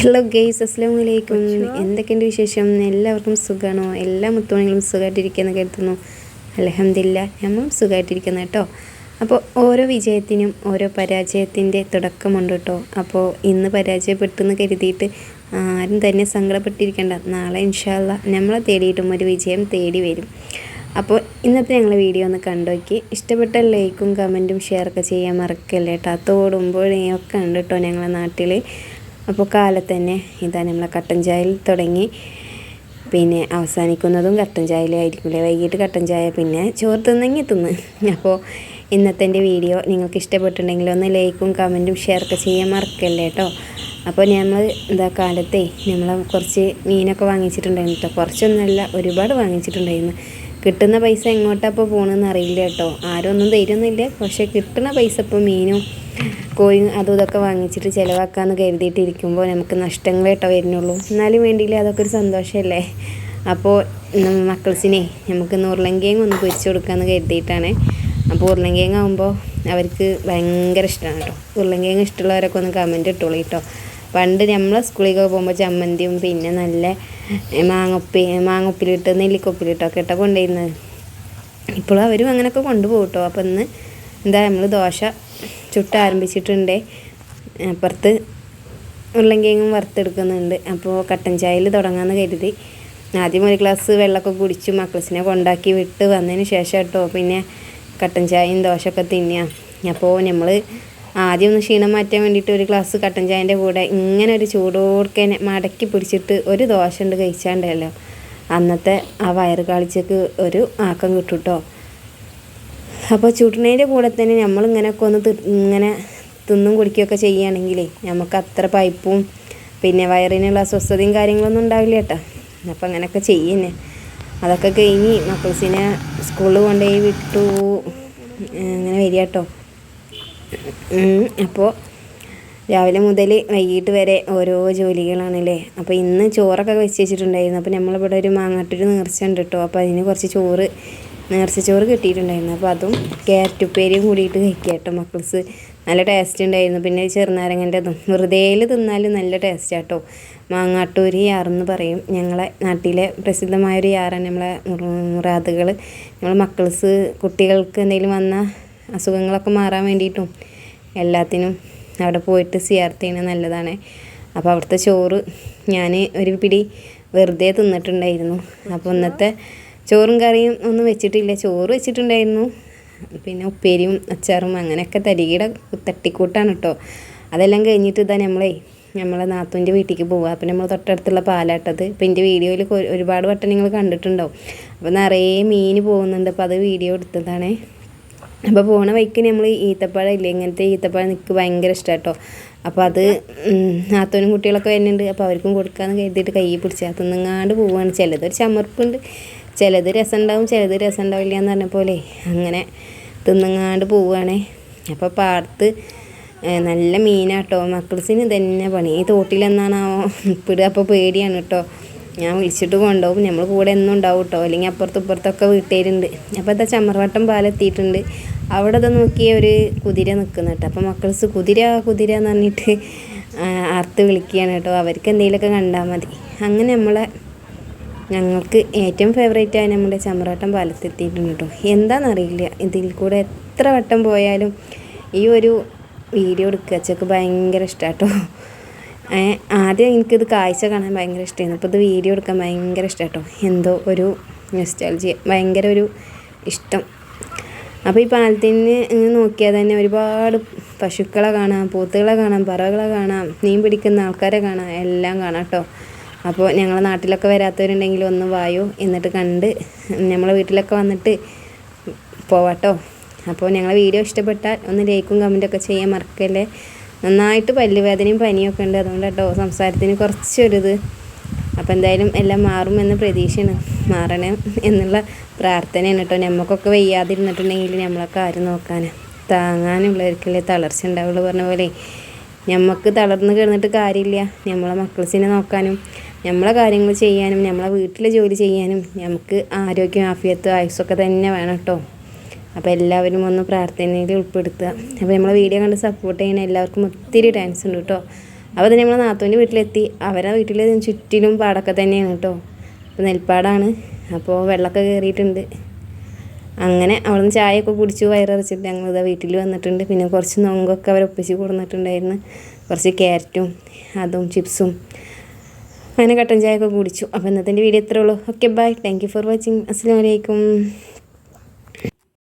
Hello guys അസ്സാം വലൈക്കും എന്തൊക്കെയുണ്ട് വിശേഷം? എല്ലാവർക്കും സുഖമാണോ എല്ലാ മുത്തോണികളും സുഖമായിട്ടിരിക്കുന്ന കരുതുന്നു. അലഹമില്ല നമ്മളും സുഖമായിട്ടിരിക്കുന്നു കേട്ടോ. അപ്പോൾ ഓരോ വിജയത്തിനും ഓരോ പരാജയത്തിന്റെ തുടക്കമുണ്ട് കേട്ടോ. അപ്പോൾ ഇന്ന് പരാജയപ്പെട്ടെന്ന് കരുതിയിട്ട് ആരും തന്നെ സങ്കടപ്പെട്ടിരിക്കേണ്ട. നാളെ ഇൻഷാല്ല നമ്മളെ തേടിയിട്ടും ഒരു വിജയം തേടി വരും. അപ്പോൾ ഇന്നത്തെ ഞങ്ങൾ വീഡിയോ ഒന്ന് കണ്ടോക്കി ഇഷ്ടപ്പെട്ട ലൈക്കും കമന്റും ഷെയറൊക്കെ ചെയ്യാൻ മറക്കല്ലേ കേട്ടോ. തോടുമ്പോഴൊക്കെ ഉണ്ട് കേട്ടോ ഞങ്ങളെ നാട്ടിൽ അപ്പോൾ കാലത്ത് തന്നെ ഇതാ നമ്മളെ കട്ടൻ ചായയിൽ തുടങ്ങി. പിന്നെ അവസാനിക്കുന്നതും കട്ടൻ ചായയിലായിരിക്കില്ലേ? വൈകിട്ട് കട്ടൻ ചായ പിന്നെ ചോറ് തിന്നെങ്കിൽ തിന്ന്. അപ്പോൾ ഇന്നത്തെ എന്റെ വീഡിയോ നിങ്ങൾക്ക് ഇഷ്ടപ്പെട്ടിട്ടുണ്ടെങ്കിൽ ഒന്ന് ലൈക്കും കമന്റും ഷെയറൊക്കെ ചെയ്യാൻ മറക്കല്ലേ കേട്ടോ? അപ്പോൾ നമ്മൾ എന്താ കാലത്തെ നമ്മൾ കുറച്ച് മീനൊക്കെ വാങ്ങിച്ചിട്ടുണ്ടായിരുന്നു കേട്ടോ. കുറച്ചൊന്നുമല്ല ഒരുപാട് വാങ്ങിച്ചിട്ടുണ്ടായിരുന്നു. കിട്ടുന്ന പൈസ എങ്ങോട്ടാണ് ഇപ്പോൾ പോകണമെന്ന് അറിയില്ല കേട്ടോ. ആരും ഒന്നും തരുന്നില്ല. പക്ഷേ കിട്ടുന്ന പൈസ ഇപ്പോൾ മീനും കോഴി അതും ഇതൊക്കെ വാങ്ങിച്ചിട്ട് ചിലവാക്കാമെന്ന് കരുതിയിട്ടിരിക്കുമ്പോൾ നമുക്ക് നഷ്ടങ്ങളേട്ടോ വരുന്നുള്ളൂ. എന്നാലും വേണ്ടിയില്ല അതൊക്കെ ഒരു സന്തോഷമല്ലേ അപ്പോൾ മക്കൾസിനെ നമുക്ക് ഉരുളങ്കിയങ്ങ് ഒന്ന് പൊരിച്ചു കൊടുക്കാമെന്ന് കരുതിയിട്ടാണ്. അപ്പോൾ ഉരുളങ്കിഴങ്ങ് ആകുമ്പോൾ അവർക്ക് ഭയങ്കര ഇഷ്ടമാണ് കേട്ടോ. ഉരുളങ്കിഴങ്ങ് ഇഷ്ടമുള്ളവരൊക്കെ ഒന്ന് കമന്റ് ഇട്ടോളൂ കേട്ടോ. പണ്ട് നമ്മളെ സ്കൂളിലേക്ക് പോകുമ്പോൾ ചമ്മന്തിയും പിന്നെ നല്ല മാങ്ങൊപ്പി മാങ്ങൊപ്പിലിട്ട് നെല്ലിക്കൊപ്പിലിട്ടൊക്കെ കേട്ടോ കൊണ്ടുവരുന്നത് ഇപ്പോഴും അവരും അങ്ങനെയൊക്കെ കൊണ്ടുപോകും കേട്ടോ. അപ്പോൾ ഇന്ന് എന്താ നമ്മൾ ദോശ ചുട്ട് ആരംഭിച്ചിട്ടുണ്ട്. അപ്പുറത്ത് ഉരുളങ്കിഴങ്ങും വറുത്തെടുക്കുന്നുണ്ട്. അപ്പോൾ കട്ടൻ ചായയിൽ തുടങ്ങാമെന്ന് കരുതി. ആദ്യം ഒരു ഗ്ലാസ് വെള്ളമൊക്കെ കുടിച്ചു മക്കളസിനെ കൊണ്ടാക്കി വിട്ട് വന്നതിന് ശേഷം കേട്ടോ പിന്നെ കട്ടൻ ചായയും ദോശയൊക്കെ തിന്നുക അപ്പോൾ നമ്മൾ ആദ്യം ഒന്ന് ക്ഷീണം മാറ്റാൻ വേണ്ടിയിട്ട് ഒരു ഗ്ലാസ് കട്ടൻ ചായന്റെ കൂടെ ഇങ്ങനെ ഒരു ചൂടോടൊക്കെ മടക്കി പിടിച്ചിട്ട് ഒരു ദോശ ഉണ്ട് കഴിച്ചാണ്ടല്ലോ. അന്നത്തെ ആ വയറ് കാളിച്ചക്ക് ഒരു ആക്കം കിട്ടും കേട്ടോ അപ്പോൾ ചുടുന്നതിന്റെ കൂടെ തന്നെ നമ്മളിങ്ങനെയൊക്കെ ഒന്ന് ഇങ്ങനെ തിന്നും കുടിക്കുകയൊക്കെ ചെയ്യുകയാണെങ്കിലേ നമുക്ക് അത്ര പൈപ്പും പിന്നെ വയറിനുള്ള അസ്വസ്ഥതയും കാര്യങ്ങളൊന്നും ഉണ്ടാവില്ല കേട്ടോ. അപ്പം അങ്ങനെയൊക്കെ ചെയ്യുന്നേ. അതൊക്കെ കഴിഞ്ഞ് മക്കൾസിനെ സ്കൂളിൽ കൊണ്ടുപോയി വിട്ടു. അങ്ങനെ വരിക കേട്ടോ. അപ്പോൾ രാവിലെ മുതൽ വൈകിട്ട് വരെ ഓരോ ജോലികളാണല്ലേ? അപ്പോൾ ഇന്ന് ചോറൊക്കെ വെച്ച് വെച്ചിട്ടുണ്ടായിരുന്നു. അപ്പോൾ നമ്മളിവിടെ ഒരു മാങ്ങാട്ടൊരു നേർച്ച ഉണ്ട് കേട്ടോ. അപ്പോൾ അതിന് കുറച്ച് ചോറ് നേർച്ചച്ചോറ് കിട്ടിയിട്ടുണ്ടായിരുന്നു. അപ്പോൾ അതും ക്യാരറ്റ് ഉപ്പേരിയും കൂടിയിട്ട് കഴിക്കുക കേട്ടോ മക്കൾസ്. നല്ല ടേസ്റ്റ് ഉണ്ടായിരുന്നു. പിന്നെ ചെറുനാരങ്ങന്റെ അതും വെറുതേയിൽ തിന്നാലും നല്ല ടേസ്റ്റ് ആട്ടോ മാങ്ങാട്ടൂരി യാറെന്ന് പറയും. ഞങ്ങളെ നാട്ടിലെ പ്രസിദ്ധമായൊരു യാറാണ് നമ്മളെ മുറാദുകൾ നമ്മൾ മക്കൾസ് കുട്ടികൾക്ക് എന്തെങ്കിലും വന്ന അസുഖങ്ങളൊക്കെ മാറാൻ വേണ്ടിയിട്ടും എല്ലാത്തിനും അവിടെ പോയിട്ട് സിയാർത്ത് നല്ലതാണ്. അപ്പോൾ അവിടുത്തെ ചോറ് ഞാൻ ഒരു പിടി വെറുതെ തിന്നിട്ടുണ്ടായിരുന്നു. അപ്പോൾ ഇന്നത്തെ ചോറും കറിയും ഒന്നും വെച്ചിട്ടില്ല. ചോറ് വെച്ചിട്ടുണ്ടായിരുന്നു. പിന്നെ ഉപ്പേരിയും അച്ചാറും അങ്ങനെയൊക്കെ തരികിട തട്ടിക്കൂട്ടാണ് കേട്ടോ അതെല്ലാം കഴിഞ്ഞിട്ട് ഇതാ നമ്മളെ നമ്മളെ നാത്തൂന്റെ വീട്ടിലേക്ക് പോവുക അപ്പം നമ്മൾ തൊട്ടടുത്തുള്ള പാലാട്ടത്. ഇപ്പം എന്റെ വീഡിയോയിൽ ഒരുപാട് വട്ടം നിങ്ങൾ കണ്ടിട്ടുണ്ടാവും. അപ്പോൾ നിറയെ മീൻ പോകുന്നുണ്ട്. അപ്പോൾ അത് വീഡിയോ എടുത്തതാണേ. അപ്പോൾ പോണ വഴിക്ക് നമ്മൾ ഈത്തപ്പഴം ഇല്ലേ? ഇങ്ങനത്തെ ഈത്തപ്പഴം നിൽക്ക് ഭയങ്കര ഇഷ്ടം കേട്ടോ അപ്പോൾ അത് നാത്തോനും കുട്ടികളൊക്കെ വരുന്നുണ്ട്. അപ്പോൾ അവർക്കും കൊടുക്കാമെന്ന് കരുതിയിട്ട് കൈ പിടിച്ചാൽ തിന്നങ്ങാണ്ട് പോവുകയാണ് ചിലതൊരു ചമർപ്പുണ്ട്. ചിലത് രസം ഉണ്ടാവും ചിലത് രസം ഉണ്ടാവില്ല എന്ന് പറഞ്ഞ പോലെ അങ്ങനെ തിന്നങ്ങാണ്ട് പോവുകയാണേ അപ്പോൾ പാടത്ത് നല്ല മീനാട്ടോ. മക്കൾസിന് തന്നെ പണി. ഈ തോട്ടിലെന്നാണാവോ ഇപ്പിടുക? അപ്പോൾ പേടിയാണ് കേട്ടോ ഞാൻ വിളിച്ചിട്ട് കൊണ്ടുപോകും നമ്മൾ കൂടെ എന്നും ഉണ്ടാവും കേട്ടോ അല്ലെങ്കിൽ അപ്പുറത്തും ഇപ്പുറത്തൊക്കെ വീട്ടുകാരുണ്ട്. അപ്പോൾ എന്താ ചമ്മർവട്ടം പാലെത്തിയിട്ടുണ്ട്. അവിടെ അത് നോക്കിയ ഒരു കുതിര നിൽക്കുന്ന കേട്ടോ അപ്പോൾ മക്കൾസ് കുതിര കുതിര എന്ന് പറഞ്ഞിട്ട് അർത്ത് വിളിക്കുകയാണ് കേട്ടോ അവർക്ക് എന്തെങ്കിലുമൊക്കെ കണ്ടാൽ മതി. അങ്ങനെ നമ്മളെ ഞങ്ങൾക്ക് ഏറ്റവും ഫേവറേറ്റ് ആയ നമ്മുടെ ചമ്രാട്ടം പാലത്തെത്തിയിട്ടുണ്ട് കേട്ടോ. എന്താണെന്നറിയില്ല ഇതിൽ കൂടെ എത്ര വട്ടം പോയാലും ഈ ഒരു വീഡിയോ എടുക്കുക. അച്ചക്ക് ഭയങ്കര ഇഷ്ടമാട്ടോ ആദ്യം എനിക്കിത് കാഴ്ച കാണാൻ ഭയങ്കര ഇഷ്ടമായിരുന്നു അപ്പോൾ ഇത് വീഡിയോ എടുക്കാൻ ഭയങ്കര ഇഷ്ടമാട്ടോ എന്തോ ഒരു നെസ്റ്റാൾജി ഭയങ്കര ഒരു ഇഷ്ടം. അപ്പോൾ ഈ പാലത്തിന് ഇങ്ങനെ നോക്കിയാൽ തന്നെ ഒരുപാട് പശുക്കളെ കാണാം പോത്തുകളെ കാണാം പറവകളെ കാണാം മീൻ പിടിക്കുന്ന ആൾക്കാരെ കാണാം എല്ലാം കാണാം കേട്ടോ. അപ്പോൾ ഞങ്ങളെ നാട്ടിലൊക്കെ വരാത്തവരുണ്ടെങ്കിൽ ഒന്ന് വായോ എന്നിട്ട് കണ്ട് നമ്മളെ വീട്ടിലൊക്കെ വന്നിട്ട് പോവാട്ടോ. അപ്പോൾ ഞങ്ങളെ വീഡിയോ ഇഷ്ടപ്പെട്ടാൽ ഒന്ന് ലൈക്കും കമന്റൊക്കെ ചെയ്യാൻ മറക്കല്ലേ. നന്നായിട്ട് പല്ലുവേദനയും പനിയൊക്കെ ഉണ്ട്. അതുകൊണ്ട് കേട്ടോ സംസാരത്തിന് കുറച്ചൊരിത്. അപ്പോൾ എന്തായാലും എല്ലാം മാറുമെന്ന് പ്രതീക്ഷയാണ്. മാറണം എന്നുള്ള പ്രാർത്ഥനയാണ് കേട്ടോ. നമുക്കൊക്കെ വയ്യാതിരുന്നിട്ടുണ്ടെങ്കിൽ നമ്മളൊക്കെ ആരും നോക്കാൻ താങ്ങാനുള്ളവർക്കല്ലേ തളർച്ച ഉണ്ടാവുള്ളൂ പറഞ്ഞ പോലെ. നമുക്ക് തളർന്ന് കിടന്നിട്ട് കാര്യമില്ല. നമ്മളെ മക്കൾസിനെ നോക്കാനും നമ്മളെ കാര്യങ്ങൾ ചെയ്യാനും നമ്മളെ വീട്ടിലെ ജോലി ചെയ്യാനും നമുക്ക് ആരോഗ്യം ആഫിയത്തും ആയുസൊക്കെ തന്നെ വേണം കേട്ടോ. അപ്പോൾ എല്ലാവരും ഒന്ന് പ്രാർത്ഥനയിൽ ഉൾപ്പെടുത്തുക. അപ്പോൾ നമ്മളെ വീഡിയോ കണ്ട് സപ്പോർട്ട് ചെയ്യുന്ന എല്ലാവർക്കും ഒത്തിരി താങ്ക്സ് ഉണ്ട് കേട്ടോ. അപ്പോൾ തന്നെ നമ്മളെ നാത്തൂന്റെ വീട്ടിലെത്തി. അവരെ വീട്ടിൽ ചുറ്റിലും പാടൊക്കെ തന്നെയാണ് കേട്ടോ. അപ്പോൾ നെൽപ്പാടാണ്. അപ്പോൾ വെള്ളമൊക്കെ കയറിയിട്ടുണ്ട്. അങ്ങനെ അവിടുന്ന് ചായയൊക്കെ കുടിച്ചു വയറിറച്ചിട്ട് ഞങ്ങൾ ഇതാ വീട്ടിൽ വന്നിട്ടുണ്ട്. പിന്നെ കുറച്ച് നൊങ്കൊക്കെ അവരൊപ്പിച്ച് കൊടുന്നിട്ടുണ്ടായിരുന്നു. കുറച്ച് ക്യാരറ്റും അതും ചിപ്സും അങ്ങനെ കട്ടൻ ചായ ഒക്കെ കുടിച്ചു. അപ്പോൾ ഇന്നത്തെ വീഡിയോ ഇത്രേ ഉള്ളൂ. Okay bye thank you for watching അസ്സാം വലൈക്കും